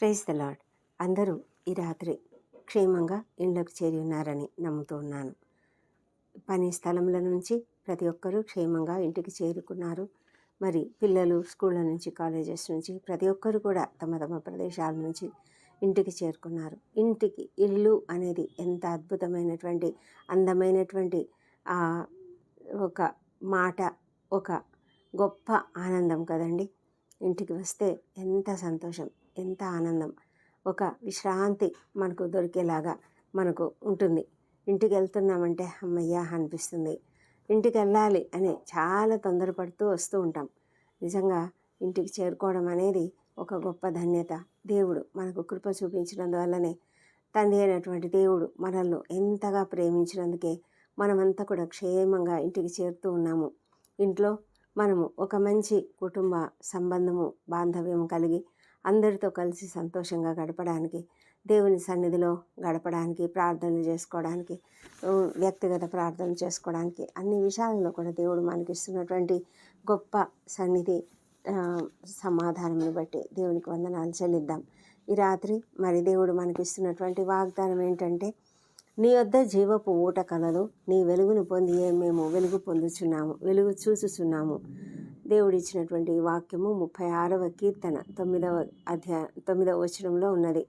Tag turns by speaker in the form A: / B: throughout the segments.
A: Praise the lord అందరూ ఈ రాత్రి క్షేమంగా ఇళ్ళకు చేరి ఉన్నారని నమ్ముతూ ఉన్నాను. పని స్థలముల నుంచి ప్రతి ఒక్కరూ క్షేమంగా ఇంటికి చేరుకున్నారు. మరి పిల్లలు స్కూళ్ళ నుంచి కాలేజెస్ నుంచి ప్రతి ఒక్కరు కూడా తమ తమ ప్రదేశాల నుంచి ఇంటికి చేరుకున్నారు. ఇంటికి ఇల్లు అనేది ఎంత అద్భుతమైనటువంటి అందమైనటువంటి ఒక మాట ఒక గొప్ప ఆనందం కదండి. ఇంటికి వస్తే ఎంత సంతోషం. ఎంత ఆనందం. ఒక విశ్రాంతి మనకు దొరికేలాగా మనకు ఉంటుంది. ఇంటికి వెళ్తున్నామంటే అమ్మయ్య అనిపిస్తుంది. ఇంటికి వెళ్ళాలి అని చాలా తొందరపడుతూ వస్తూ ఉంటాం. నిజంగా ఇంటికి చేరుకోవడం అనేది ఒక గొప్ప ధన్యత. దేవుడు మనకు కృప చూపించినందువల్లనే తండ్రి అయినటువంటి దేవుడు మనల్ని ఎంతగా ప్రేమించినందుకే మనమంతా కూడా క్షేమంగా ఇంటికి చేరుతూ ఉన్నాము. ఇంట్లో మనము ఒక మంచి కుటుంబ సంబంధము బాంధవ్యం కలిగి అందరితో కలిసి సంతోషంగా గడపడానికి దేవుని సన్నిధిలో గడపడానికి ప్రార్థనలు చేసుకోవడానికి వ్యక్తిగత ప్రార్థన చేసుకోవడానికి అన్ని విషయాలలో కూడా దేవుడు మనకి ఇస్తున్నటువంటి గొప్ప సన్నిధి ఆ, సమాధానం బట్టి దేవునికి వందనాలు చెల్లిద్దాం. ఈ రాత్రి మరి దేవుడు మనకిస్తున్నటువంటి వాగ్దానం ఏంటంటే నీ వద్ద జీవపు ఊట కలలు నీ వెలుగును పొంది మేము వెలుగు పొందుచున్నాము వెలుగు చూచుచున్నాము. దేవుడు ఇచ్చినటువంటి వాక్యము ముప్పై ఆరవ కీర్తన తొమ్మిదవ అధ్యా తొమ్మిదవ వచనంలో ఉన్నది.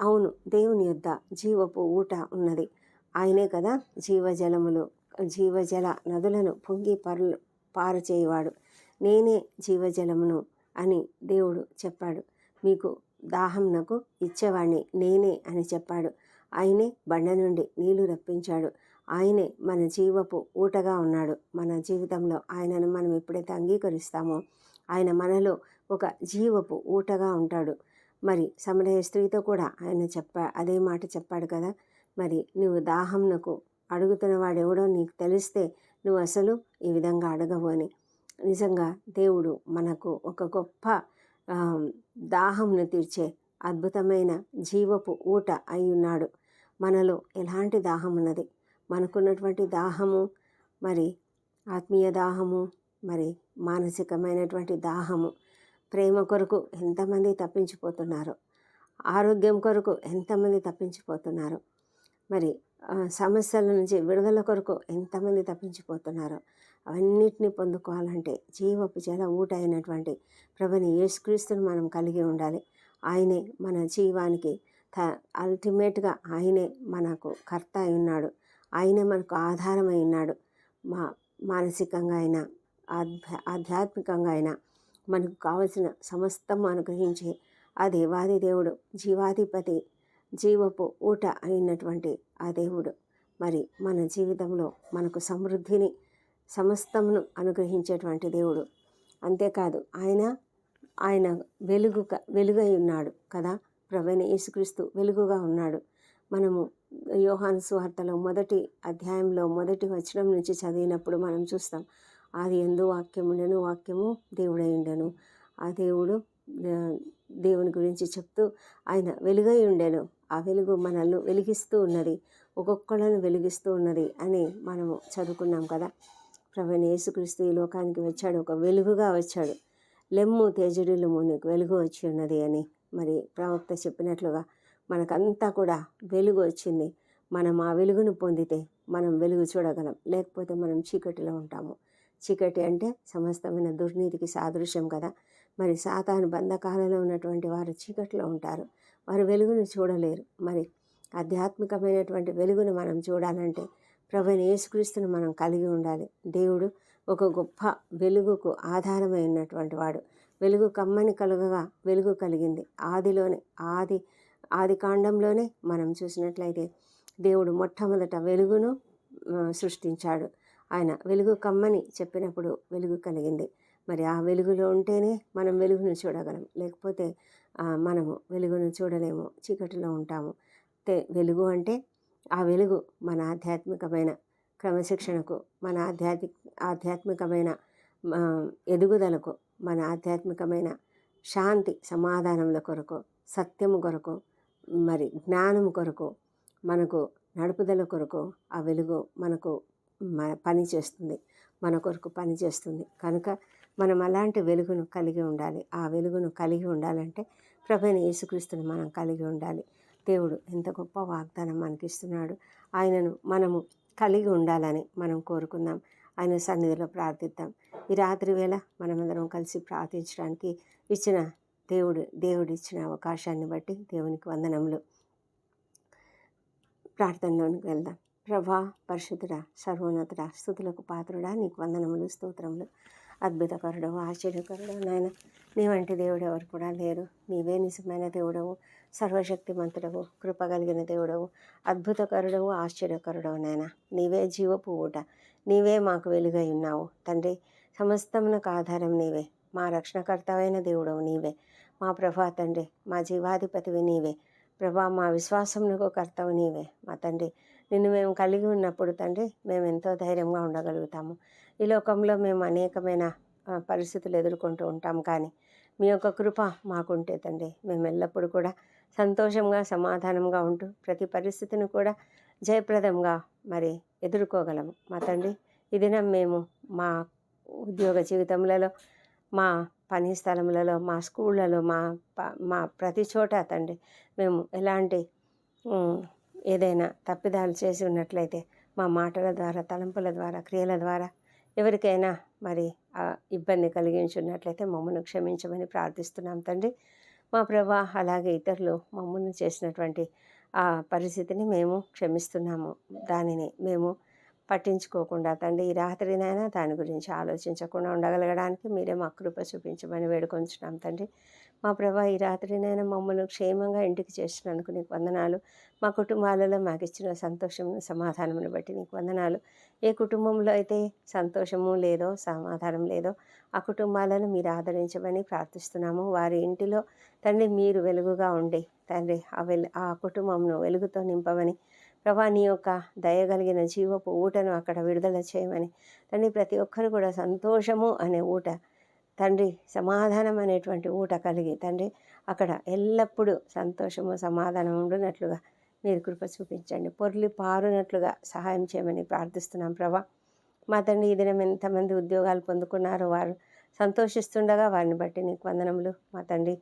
A: అవును దేవుని యొద్ద జీవపు ఊట ఉన్నది. ఆయనే కదా జీవజలములు జీవజల నదులను పొంగి పరు పారచేయవాడు. నేనే జీవజలమును అని దేవుడు చెప్పాడు. మీకు దాహంనకు ఇచ్చేవాణ్ణి నేనే అని చెప్పాడు. ఆయనే బండ నుండి నీళ్ళు రప్పించాడు. ఆయనే మన జీవపు ఊటగా ఉన్నాడు. మన జీవితంలో ఆయనను మనం ఎప్పుడైతే అంగీకరిస్తామో ఆయన మనలో ఒక జీవపు ఊటగా ఉంటాడు. మరి సమరయ స్త్రీతో కూడా ఆయన చెప్పా అదే మాట చెప్పాడు కదా? మరి నువ్వు దాహంనకు అడుగుతున్న వాడెవడో నీకు తెలిస్తే నువ్వు అసలు ఈ విధంగా అడగవు అని. నిజంగా దేవుడు మనకు ఒక గొప్ప దాహంను తీర్చే అద్భుతమైన జీవపు ఊట అయి ఉన్నాడు. మనలో ఎలాంటి దాహం ఉన్నది? మనకున్నటువంటి దాహము మరి ఆత్మీయ దాహము మరి మానసికమైనటువంటి దాహము ప్రేమ కొరకు ఎంతమంది తప్పించిపోతున్నారు? ఆరోగ్యం కొరకు ఎంతమంది తప్పించిపోతున్నారు? మరి సమస్యల నుంచి విడుదల కొరకు ఎంతమంది తప్పించిపోతున్నారు? అవన్నిటిని పొందుకోవాలంటే జీవపు జల ఊట అయినటువంటి ప్రభుని యేసుక్రీస్తుని మనం కలిగి ఉండాలి. ఆయనే మన జీవానికి అల్టిమేట్గా ఆయనే మనకు కర్త అయి ఉన్నాడు ఆయనే మనకు ఆధారమై ఉన్నాడు మా మానసికంగా అయినా ఆధ్యా ఆధ్యాత్మికంగా అయినా మనకు కావలసిన సమస్తం అనుగ్రహించే ఆ దేవాది దేవుడు జీవాధిపతి జీవపు ఊట అయినటువంటి ఆ దేవుడు. మరి మన జీవితంలో మనకు సమృద్ధిని సమస్తమును అనుగ్రహించేటువంటి దేవుడు. అంతేకాదు ఆయన ఆయన వెలుగు వెలుగై ఉన్నాడు కదా. ప్రవీణ యేసుక్రీస్తు వెలుగుగా ఉన్నాడు. మనము యోహాను సువార్తలో మొదటి అధ్యాయంలో మొదటి వచనం నుంచి చదివినప్పుడు మనం చూస్తాం ఆది ఎందు వాక్యం వాక్యము దేవుడై ఉండెను ఆ దేవుడు దేవుని గురించి చెప్తూ ఆయన వెలుగై ఉండెను ఆ వెలుగు మనల్ని వెలిగిస్తూ ఉన్నది ఒక్కొక్కళ్ళను వెలిగిస్తూ ఉన్నది అని మనము చదువుకున్నాం కదా. ప్రవీణ యేసుక్రీస్తు ఈ లోకానికి వచ్చాడు ఒక వెలుగుగా వచ్చాడు. లెమ్ము తేజడిలుము మునికి వెలుగు వచ్చి ఉన్నది అని. మరి ప్రవక్త చెప్పినట్లుగా మనకంతా కూడా వెలుగు వచ్చింది. మనం ఆ వెలుగును పొందితే మనం వెలుగు చూడగలం. లేకపోతే మనం చీకటిలో ఉంటాము. చీకటి అంటే సమస్తమైన దుర్నీతికి సాదృశ్యం కదా. మరి సాతాను బంధకాలలో ఉన్నటువంటి వారు చీకటిలో ఉంటారు. వారు వెలుగును చూడలేరు. మరి ఆధ్యాత్మికమైనటువంటి వెలుగును మనం చూడాలంటే ప్రభుని యేసుక్రీస్తును మనం కలిగి ఉండాలి. దేవుడు ఒక గొప్ప వెలుగుకు ఆధారమై ఉన్నటువంటి వాడు. వెలుగు కమ్మని కలుగగా వెలుగు కలిగింది. ఆదిలోనే ఆది ఆది కాండంలోనే మనం చూసినట్లయితే దేవుడు మొట్టమొదట వెలుగును సృష్టించాడు. ఆయన వెలుగు కమ్మని చెప్పినప్పుడు వెలుగు కలిగింది. మరి ఆ వెలుగులో ఉంటేనే మనం వెలుగును చూడగలం. లేకపోతే మనము వెలుగును చూడలేము చీకటిలో ఉంటాము. తే వెలుగు అంటే ఆ వెలుగు మన ఆధ్యాత్మికమైన క్రమశిక్షణకు మన ఆధ్యాత్మిక ఆధ్యాత్మికమైన ఎదుగుదలకు మన ఆధ్యాత్మికమైన శాంతి సమాధానముల కొరకు సత్యము కొరకు మరి జ్ఞానము కొరకు మనకు నడుపుదల కొరకు ఆ వెలుగు మనకు మ- పని చేస్తుంది. మన కొరకు పని చేస్తుంది. కనుక మనం అలాంటి వెలుగును కలిగి ఉండాలి. ఆ వెలుగును కలిగి ఉండాలంటే ప్రభుని యేసుక్రీస్తుని మనం కలిగి ఉండాలి. దేవుడు ఎంత గొప్ప వాగ్దానం మనకిస్తున్నాడు. ఆయనను మనము కలిగి ఉండాలని మనం కోరుకుందాం. ఆయన సన్నిధిలో ప్రార్థిద్దాం. ఈ రాత్రి వేళ మనమందరం కలిసి ప్రార్థించడానికి ఇచ్చిన దేవుడు దేవుడు ఇచ్చిన అవకాశాన్ని బట్టి దేవునికి వందనములు. ప్రార్థనలోనికి వెళ్దాం. ప్రభా పరిశుద్ధుడ సర్వోన్నతుడ స్థుతులకు పాత్రుడా నీకు వందనములు స్తోత్రములు. అద్భుతకరుడవు ఆశ్చర్యకరుడు నాయన. నీ వంటి దేవుడు ఎవరు కూడా లేరు. నీవే నిజమైన దేవుడవు. సర్వశక్తిమంతుడవు కృపగలిగిన దేవుడవు అద్భుతకరుడవు ఆశ్చర్యకరుడవు నాయన. నీవే జీవపు ఊట నీవే మాకు వెలుగై ఉన్నావు. తండ్రి సమస్తమునకు ఆధారం నీవే. మా రక్షణకర్తవైన దేవుడవు నీవే. మా ప్రభా తండ్రి మా జీవాధిపతివి నీవే. ప్రభా మా విశ్వాసమునకు కర్తవు నీవే. మా తండ్రి నిన్ను మేము కలిగి ఉన్నప్పుడు తండ్రి మేము ఎంతో ధైర్యంగా ఉండగలుగుతాము. ఈ లోకంలో మేము అనేకమైన పరిస్థితులు ఎదుర్కొంటూ ఉంటాం కానీ మీ యొక్క కృప మాకుంటే తండ్రి మేము ఎల్లప్పుడూ కూడా సంతోషంగా సమాధానంగా ఉంటూ ప్రతి పరిస్థితిని కూడా జయప్రదంగా మరి ఎదుర్కోగలము. మా తండ్రి ఈ దినం మేము మా ఉద్యోగ జీవితములలో మా పని స్థలములలో మా స్కూళ్ళలో మా మా ప్రతి చోట తండ్రి మేము ఎలాంటి ఏదైనా తప్పిదాలు చేసి ఉన్నట్లయితే మా మాటల ద్వారా తలంపుల ద్వారా క్రియల ద్వారా ఎవరికైనా మరి ఇబ్బంది కలిగించున్నట్లయితే మమ్మల్ని క్షమించమని ప్రార్థిస్తున్నాం తండ్రి. మా ప్రభా అలాగే ఇతరులు మమ్మల్ని చేసినటువంటి ఆ పరిస్థితిని మేము క్షమిస్తున్నాము. దానిని మేము పట్టించుకోకుండా తండ్రి ఈ రాత్రినైనా దాని గురించి ఆలోచించకుండా ఉండగలగడానికి మీరే మా కృప చూపించమని వేడుకొంచున్నాం తండ్రి. మా ప్రభా ఈ రాత్రినైనా మమ్మల్ని క్షేమంగా ఇంటికి చేసినందుకు నీకు వందనాలు. మా కుటుంబాలలో మాకు ఇచ్చిన సంతోషం సమాధానమును బట్టి నీకు వందనాలు. ఏ కుటుంబంలో అయితే సంతోషము లేదో సమాధానం లేదో ఆ కుటుంబాలను మీరు ఆదరించమని ప్రార్థిస్తున్నాము. వారి ఇంటిలో తండ్రి మీరు వెలుగుగా ఉండి తండ్రి ఆ వెలు ఆ కుటుంబంను వెలుగుతో నింపమని ప్రభా నీ యొక్క దయగలిగిన జీవపు ఊటను అక్కడ విడుదల చేయమని తండ్రి ప్రతి ఒక్కరు కూడా సంతోషము అనే ఊట తండ్రి సమాధానం అనేటువంటి ఊట కలిగి తండ్రి అక్కడ ఎల్లప్పుడూ సంతోషము సమాధానం ఉండునట్లుగా మీరు కృప చూపించండి. పొర్లి పారునట్లుగా సహాయం చేయమని ప్రార్థిస్తున్నాం ప్రభా. మా తండ్రి ఈ దినం ఎంతమంది ఉద్యోగాలు పొందుకున్నారో వారు సంతోషిస్తుండగా వారిని బట్టి నీకు వందనములు మా తండ్రి.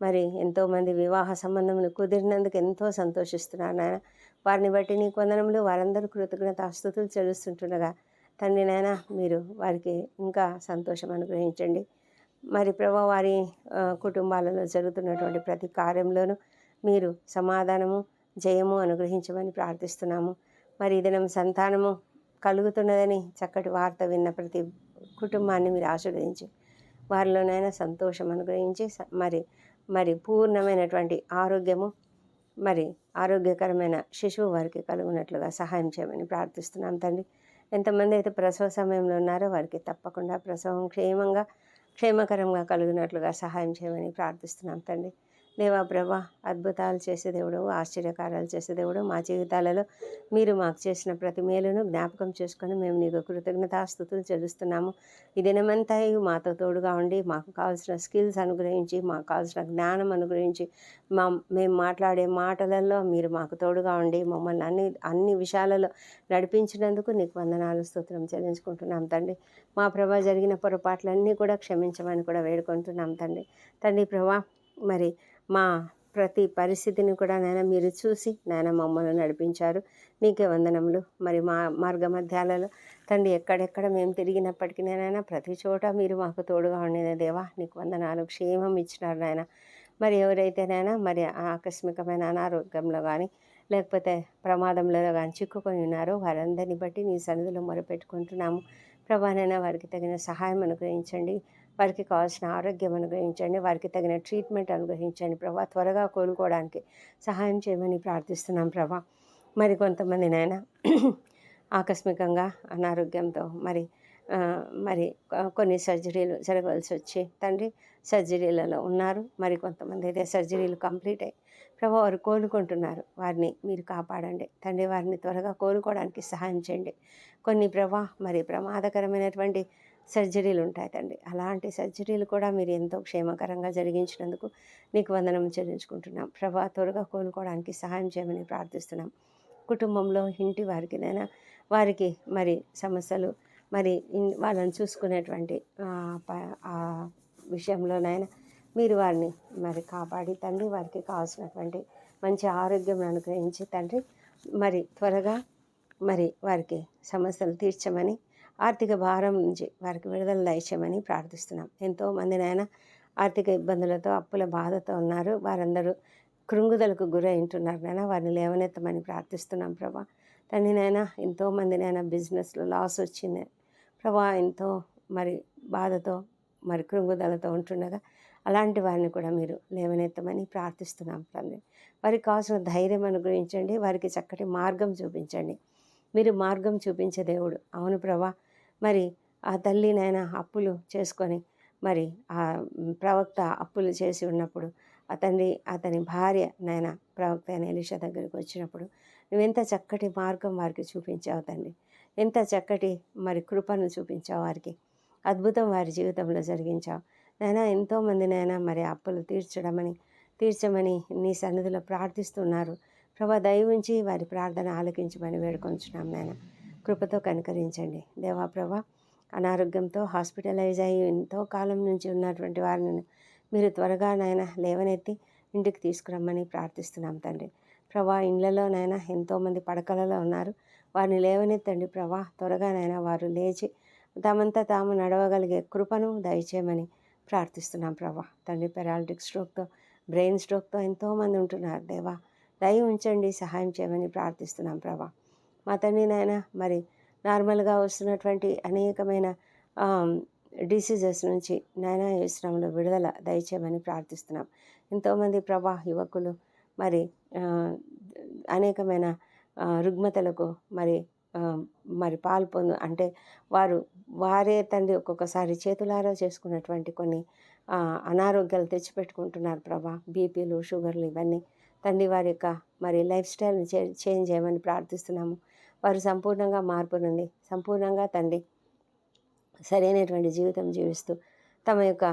A: మరి ఎంతోమంది వివాహ సంబంధములు కుదిరినందుకు ఎంతో సంతోషిస్తున్నారు నాయన. వారిని బట్టి నీకు వందనములు వారందరూ కృతజ్ఞత కృతజ్ఞతాస్తుతులు చెల్లిస్తుంటుండగా. తండ్రి నాయన మీరు వారికి ఇంకా సంతోషం అనుగ్రహించండి. మరి ప్రభా వారి కుటుంబాలలో జరుగుతున్నటువంటి ప్రతి కార్యంలోనూ మీరు సమాధానము జయము అనుగ్రహించమని ప్రార్థిస్తున్నాము. మరి ఈ దినం సంతానము కలుగుతున్నదని చక్కటి వార్త విన్న ప్రతి కుటుంబాన్ని మీరు ఆశీర్వదించి వారిలోనైనా సంతోషం అనుగ్రహించి స- మరి మరి పూర్ణమైనటువంటి ఆరోగ్యము మరి ఆరోగ్యకరమైన శిశువు వారికి కలుగునట్లుగా సహాయం చేయమని ప్రార్థిస్తున్నాం తండ్రి. ఎంతమంది అయితే ప్రసవ సమయంలో ఉన్నారో వారికి తప్పకుండా ప్రసవం క్షేమంగా క్షేమకరంగా కలుగునట్లుగా సహాయం చేయమని ప్రార్థిస్తున్నాం తండ్రి. దేవా ప్రభా? అద్భుతాలు చేసే దేవుడు ఆశ్చర్యకారాలు చేసే దేవుడు. మా జీవితాలలో మీరు మాకు చేసిన ప్రతి మేలును జ్ఞాపకం చేసుకొని మేము నీకు కృతజ్ఞతాస్థుతులు చెల్లిస్తున్నాము. ఈ దినమంతా మాతో తోడుగా ఉండి మాకు కావాల్సిన స్కిల్స్ అనుగ్రహించి మాకు కావాల్సిన జ్ఞానం అనుగ్రహించి మా మేము మాట్లాడే మాటలలో మీరు మాకు తోడుగా ఉండి మమ్మల్ని అన్ని అన్ని విషయాలలో నడిపించినందుకు నీకు వందనాలు స్తోత్రం చెల్లించుకుంటున్నాం తండ్రి. మా ప్రభా జరిగిన పొరపాట్లన్నీ కూడా క్షమించమని కూడా వేడుకుంటున్నాం తండ్రి. తండ్రి ప్రభా మరి మా ప్రతి పరిస్థితిని కూడా నాయన మీరు చూసి నాయన మమ్మల్ని నడిపించారు. నీకే వందనములు. మరి మా మార్గ మధ్యాలలో తండ్రి ఎక్కడెక్కడ మేము తిరిగినప్పటికీ నాయన ప్రతి చోట మీరు మాకు తోడుగా ఉండిన దేవా నీకు వందనాలు. క్షేమం ఇచ్చినారు నాయన. మరి ఎవరైతేనైనా మరి ఆకస్మికమైన అనారోగ్యంలో కానీ లేకపోతే ప్రమాదంలో కానీ చిక్కుకొని ఉన్నారో వారందరిని బట్టి నీ సన్నిధిలో మొరపెట్టుకుంటున్నాము. ప్రభానైనా వారికి తగిన సహాయం అనుగ్రహించండి. వారికి కావాల్సిన ఆరోగ్యం అనుగ్రహించండి వారికి తగిన ట్రీట్మెంట్ అనుగ్రహించండి ప్రభా. త్వరగా కోలుకోవడానికి సహాయం చేయమని ప్రార్థిస్తున్నాం ప్రభా. మరి కొంతమంది నాయన ఆకస్మికంగా అనారోగ్యంతో మరి మరి కొన్ని సర్జరీలు జరగవలసి వచ్చి తండ్రి సర్జరీలలో ఉన్నారు. మరి కొంతమంది అయితే సర్జరీలు కంప్లీట్ అయ్యి ప్రభా వారు కోలుకుంటున్నారు. వారిని మీరు కాపాడండి. తండ్రి వారిని త్వరగా కోలుకోవడానికి సహాయం చేయండి. కొన్ని ప్రభా మరి ప్రమాదకరమైనటువంటి సర్జరీలు ఉంటాయి తండ్రి అలాంటి సర్జరీలు కూడా మీరు ఎంతో క్షేమకరంగా జరిగించినందుకు నీకు వందనం చెల్లించుకుంటున్నాం. ప్రభా త్వరగా కోలుకోవడానికి సహాయం చేయమని ప్రార్థిస్తున్నాం. కుటుంబంలో ఇంటి వారికినైనా వారికి మరి సమస్యలు మరి వాళ్ళని చూసుకునేటువంటి ఆ విషయంలోనైనా మీరు వారిని మరి కాపాడి తండ్రి వారికి కావాల్సినటువంటి మంచి ఆరోగ్యం అనుగ్రహించి తండ్రి మరి త్వరగా మరి వారికి సమస్యలు తీర్చమని ఆర్థిక భారం నుంచి వారికి విడుదల దయచేయమని ప్రార్థిస్తున్నాం. ఎంతోమంది నాయన ఆర్థిక ఇబ్బందులతో అప్పుల బాధతో ఉన్నారు. వారందరూ కృంగుదలకు గురై ఉంటున్నారు నాయన. వారిని లేవనెత్తమని ప్రార్థిస్తున్నాం ప్రభా. తండ్రి నాయన ఎంతోమంది నాయన బిజినెస్లో లాస్ వచ్చింది. ప్రభా ఎంతో మరి బాధతో మరి కృంగుదలతో ఉంటుండగా అలాంటి వారిని కూడా మీరు లేవనెత్తమని ప్రార్థిస్తున్నాం తండ్రి. వారికి కావాల్సిన ధైర్యం అనుగ్రహించండి. వారికి చక్కటి మార్గం చూపించండి. మీరు మార్గం చూపించే దేవుడు. అవును ప్రభా. మరి ఆ తల్లి నాయన అప్పులు చేసుకొని మరి ఆ ప్రవక్త అప్పులు చేసి ఉన్నప్పుడు అతని అతని భార్య నాయన ప్రవక్త అయిన ఎలిషా దగ్గరికి వచ్చినప్పుడు నువ్వెంత చక్కటి మార్గం వారికి చూపించావు తండ్రి. ఎంత చక్కటి మరి కృపను చూపించావు వారికి. అద్భుతం వారి జీవితంలో జరిగించావు. నాయన ఎంతోమంది నాయన మరి అప్పులు తీర్చడమని తీర్చమని నీ సన్నిధిలో ప్రార్థిస్తున్నారు. ప్రభా దయ ఉంచి వారి ప్రార్థన ఆలకించమని వేడుకొంచున్నాం నాయన. కృపతో కనికరించండి. దేవాప్రభ అనారోగ్యంతో హాస్పిటలైజ్ అయ్యి ఎంతో కాలం నుంచి ఉన్నటువంటి వారిని మీరు త్వరగా నాయన లేవనెత్తి ఇంటికి తీసుకురమ్మని ప్రార్థిస్తున్నాం తండ్రి. ప్రభా ఇండ్లలో నాయన ఎంతోమంది పడకలలో ఉన్నారు. వారిని లేవనెత్తండి ప్రభా. త్వరగా నాయన వారు లేచి తమంతా తాము నడవగలిగే కృపను దయచేయమని ప్రార్థిస్తున్నాం ప్రభా. తండ్రి పెరాలిటిక్ స్ట్రోక్తో బ్రెయిన్ స్ట్రోక్తో ఎంతోమంది ఉంటున్నారు. దేవా దయ ఉంచండి సహాయం చేయమని ప్రార్థిస్తున్నాం ప్రభా. మా తండ్రి నాయన మరి నార్మల్గా వస్తున్నటువంటి అనేకమైన డిసీజెస్ నుంచి నాయన యేసునామంలో విడుదల దయచేయమని ప్రార్థిస్తున్నాం. ఎంతోమంది ప్రభా యువకులు మరి అనేకమైన రుగ్మతలకు మరి మరి పాల్పొందు అంటే వారు వారే తండ్రి ఒక్కొక్కసారి చేతులారా చేసుకున్నటువంటి కొన్ని అనారోగ్యాలు తెచ్చిపెట్టుకుంటున్నారు ప్రభా. బీపీలు షుగర్లు ఇవన్నీ తండ్రి వారి యొక్క మరి లైఫ్ స్టైల్ని చేంజ్ చేయమని ప్రార్థిస్తున్నాము. వారు సంపూర్ణంగా మార్పు నుండి సంపూర్ణంగా తండ్రి సరైనటువంటి జీవితం జీవిస్తూ తమ యొక్క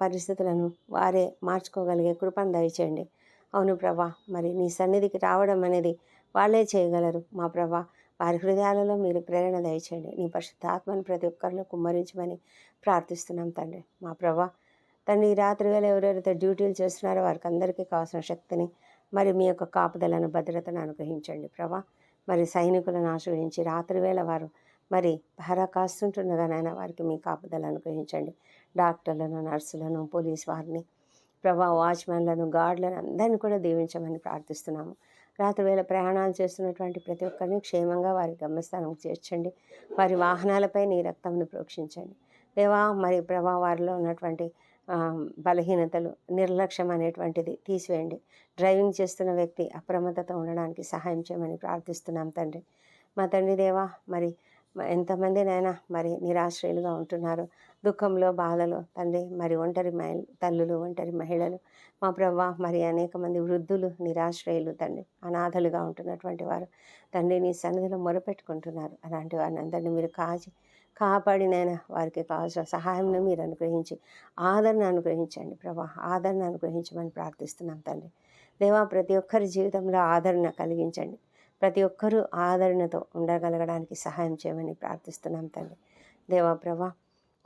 A: పరిస్థితులను వారే మార్చుకోగలిగే కృపను దయచేయండి. అవును ప్రభా మరి నీ సన్నిధికి రావడం అనేది వాళ్ళే చేయగలరు. మా ప్రభా వారి హృదయాలలో మీరు ప్రేరణ దయచేయండి. నీ పరిశుద్ధాత్మను ప్రతి ఒక్కరిలో కుమ్మరించమని ప్రార్థిస్తున్నాం తండ్రి. మా ప్రభా తండ్రి రాత్రి వేళ ఎవరెవరైతే డ్యూటీలు చేస్తున్నారో వారికి అందరికీ కావాల్సిన శక్తిని మరి మీ యొక్క కాపుదలను భద్రతను అనుగ్రహించండి. ప్రభా మరి సైనికులను ఆశ్రయించి రాత్రివేళ వారు మరి పహరా కాస్తుంటుండగానైనా వారికి మీ కాపుదలు అనుగ్రహించండి. డాక్టర్లను నర్సులను పోలీస్ వారిని ప్రభా వాచ్మెన్లను గార్డులను అందరినీ కూడా దీవించమని ప్రార్థిస్తున్నాము. రాత్రివేళ ప్రయాణాలు చేస్తున్నటువంటి ప్రతి ఒక్కరిని క్షేమంగా వారి గమ్యస్థానం చేర్చండి. వారి వాహనాలపై నీ రక్తంను ప్రోక్షించండి. దేవా మరి ప్రభా వారిలో ఉన్నటువంటి బలహీనతలు నిర్లక్ష్యం అనేటువంటిది తీసివేయండి. డ్రైవింగ్ చేస్తున్న వ్యక్తి అప్రమత్తత ఉండడానికి సహాయం చేయమని ప్రార్థిస్తున్నాం తండ్రి. మా తండ్రి దేవా మరి ఎంతమందినైనా మరి నిరాశ్రయులుగా ఉంటున్నారు. దుఃఖంలో బాధలో తండ్రి మరి ఒంటరి మహి తల్లులు ఒంటరి మహిళలు. మా ప్రభా మరి అనేక మంది వృద్ధులు నిరాశ్రయులు తండ్రి అనాథలుగా ఉంటున్నటువంటి వారు. తండ్రి నీ సన్నిధిలో మొరపెట్టుకుంటున్నారు. అలాంటి వారిని అందరినీ మీరు కాచి కాపాడినైనా వారికి కావాల్సిన సహాయంను మీరు అనుగ్రహించి ఆదరణ అనుగ్రహించండి ప్రభా. ఆదరణ అనుగ్రహించమని ప్రార్థిస్తున్నాం తండ్రి. దేవా ప్రతి ఒక్కరి జీవితంలో ఆదరణ కలిగించండి. ప్రతి ఒక్కరూ ఆదరణతో ఉండగలగడానికి సహాయం చేయమని ప్రార్థిస్తున్నాం తండ్రి. దేవా ప్రభా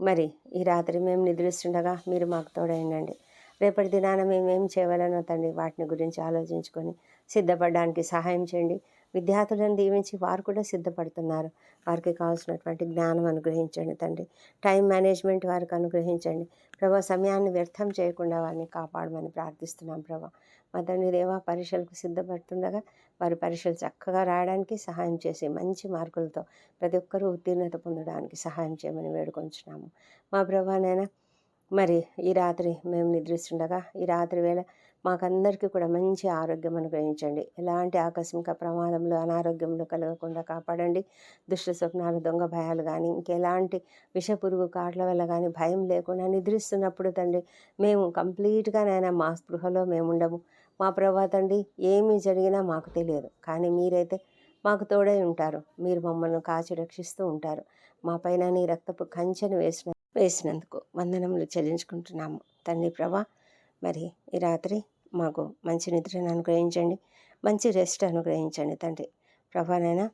A: మరి ఈ రాత్రి మేము నిద్రిస్తుండగా మీరు మాకు తోడైనండి రేపటి దినాన మేము ఏం చేయవలనో తండ్రి వాటిని గురించి ఆలోచించుకొని సిద్ధపడడానికి సహాయం చేయండి. విద్యార్థులను దీవించి వారు కూడా సిద్ధపడుతున్నారు. వారికి కావాల్సినటువంటి జ్ఞానం అనుగ్రహించండి తండ్రి. టైం మేనేజ్మెంట్ వారికి అనుగ్రహించండి. ప్రభా సమయాన్ని వ్యర్థం చేయకుండా వారిని కాపాడమని ప్రార్థిస్తున్నాం ప్రభా. మా తండ్రి దేవా పరీక్షలకు సిద్ధపడుతుండగా వారి పరీక్షలు చక్కగా రాయడానికి సహాయం చేసి మంచి మార్కులతో ప్రతి ఒక్కరూ ఉత్తీర్ణత పొందడానికి సహాయం చేయమని వేడుకొంచున్నాము. మా ప్రభానైనా మరి ఈ రాత్రి మేము నిద్రిస్తుండగా ఈ రాత్రి వేళ మాకందరికీ కూడా మంచి ఆరోగ్యం అనుగ్రహించండి. ఎలాంటి ఆకస్మిక ప్రమాదంలో అనారోగ్యంలో కలగకుండా కాపాడండి. దుష్ట స్వప్నాలు దొంగ భయాలు కానీ ఇంకెలాంటి విషపురుగు కాట్ల వల్ల కానీ భయం లేకుండా నిద్రిస్తున్నప్పుడు తండ్రి మేము కంప్లీట్గా నాయన మా స్పృహలో మేము ఉండము. మా ప్రభా తండ్రి ఏమి జరిగినా మాకు తెలియదు. కానీ మీరైతే మాకు తోడై ఉంటారు. మీరు మమ్మల్ని కాచి రక్షిస్తూ ఉంటారు. మా పైన నీ రక్తపు కంచెను వేసిన వేసినందుకు వందనములు చెల్లించుకుంటున్నాము. తండ్రి ప్రభా మరి ఈ రాత్రి మాకు మంచి నిద్రను అనుగ్రహించండి. మంచి రెస్ట్ అనుగ్రహించండి తండ్రి. ప్రభానైనా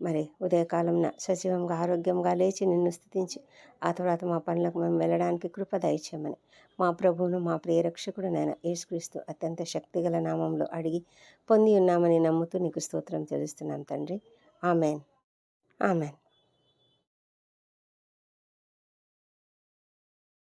A: మరి ఉదయకాలంన సజీవంగా ఆరోగ్యంగా లేచి నిన్ను స్థుతించి ఆ తర్వాత మా పనులకు మేము వెళ్ళడానికి కృప దయచేయమని మా ప్రభువును మా ప్రియ రక్షకుడు యేసుక్రీస్తు అత్యంత శక్తిగల నామంలో అడిగి పొంది ఉన్నామని నమ్ముతూ నీకు స్తోత్రం తెలుస్తున్నాం తండ్రి. ఆమెన్. ఆమెన్.